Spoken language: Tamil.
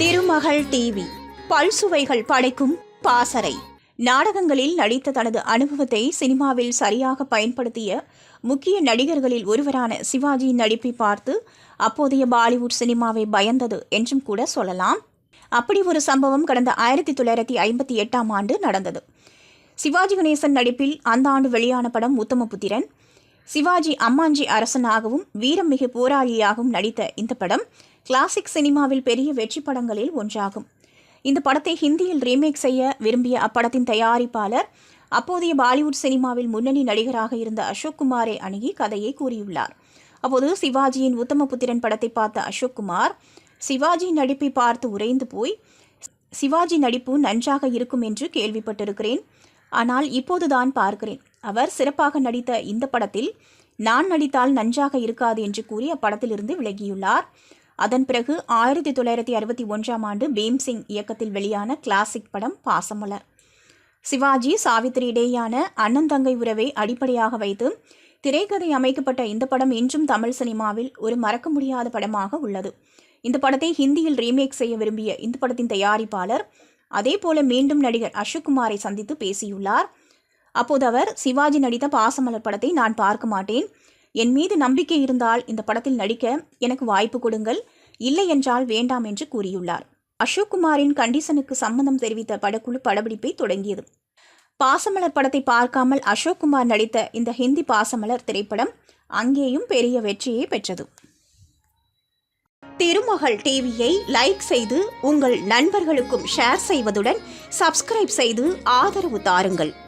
திருமகள் டிவி. பல்சுவைகள் படைக்கும் பாசறை. நாடகங்களில் நடித்த தனது அனுபவத்தை சினிமாவில் சரியாக பயன்படுத்திய முக்கிய நடிகர்களில் ஒருவரான சிவாஜியின் நடிப்பை பார்த்து அப்போதைய பாலிவுட் சினிமாவை பயந்தது என்றும் கூட சொல்லலாம். அப்படி ஒரு சம்பவம் கடந்த ஆயிரத்தி தொள்ளாயிரத்தி ஐம்பத்தி எட்டாம் ஆண்டு நடந்தது. சிவாஜி கணேசன் நடிப்பில் அந்த ஆண்டு வெளியான படம் உத்தமபுத்திரன். சிவாஜி அம்மாஞ்சி அரசனாகவும் வீரமிகு போராளியாகவும் நடித்த இந்த படம் கிளாசிக் சினிமாவில் பெரிய வெற்றி படங்களில் ஒன்றாகும். இந்த படத்தை ஹிந்தியில் ரீமேக் செய்ய விரும்பிய அப்படத்தின் தயாரிப்பாளர் அப்போதைய பாலிவுட் சினிமாவில் முன்னணி நடிகராக இருந்த அசோக் குமாரை அணுகி கதையை கூறியுள்ளார். அப்போது சிவாஜியின் உத்தமபுத்திரன் படத்தை பார்த்த அசோக் குமார் சிவாஜி நடிப்பை பார்த்து உறைந்து போய் சிவாஜி நடிப்பு நன்றாக இருக்கும் என்று கேள்விப்பட்டிருக்கிறேன். ஆனால் இப்போதுதான் பார்க்கிறேன். அவர் சிறப்பாக நடித்த இந்த படத்தில் நான் நடித்தால் நன்றாக இருக்காது என்று கூறி அப்படத்திலிருந்து விலகியுள்ளார். அதன் பிறகு ஆயிரத்தி தொள்ளாயிரத்தி அறுபத்தி ஒன்றாம் ஆண்டு பீம்சிங் இயக்கத்தில் வெளியான கிளாசிக் படம் பாசமலர். சிவாஜி சாவித்திரி இடையேயான அண்ணன் தங்கை உறவை அடிப்படையாக வைத்து திரைக்கதை அமைக்கப்பட்ட இந்த படம் இன்றும் தமிழ் சினிமாவில் ஒரு மறக்க முடியாத படமாக உள்ளது. இந்த படத்தை ஹிந்தியில் ரீமேக் செய்ய விரும்பிய இந்த படத்தின் தயாரிப்பாளர் அதே போல மீண்டும் நடிகர் அசோக்குமாரை சந்தித்து பேசியுள்ளார். அப்போது அவர் சிவாஜி நடித்த பாசமலர் படத்தை நான் பார்க்க மாட்டேன். என் மீது நம்பிக்கை இருந்தால் இந்த படத்தில் நடிக்க எனக்கு வாய்ப்பு கொடுங்கள். இல்லை என்றால் வேண்டாம் என்று கூறியுள்ளார். அசோக் குமாரின் கண்டிஷனுக்கு சம்மந்தம் தெரிவித்த படக்குழு படப்பிடிப்பை தொடங்கியது. பாசமலர் படத்தை பார்க்காமல் அசோக் குமார் நடித்த இந்த ஹிந்தி பாசமலர் திரைப்படம் அங்கேயும் பெரிய வெற்றியை பெற்றது. திருமகள் டிவியை லைக் செய்து உங்கள் நண்பர்களுக்கும் ஷேர் செய்வதுடன் சப்ஸ்கிரைப் செய்து ஆதரவு தாருங்கள்.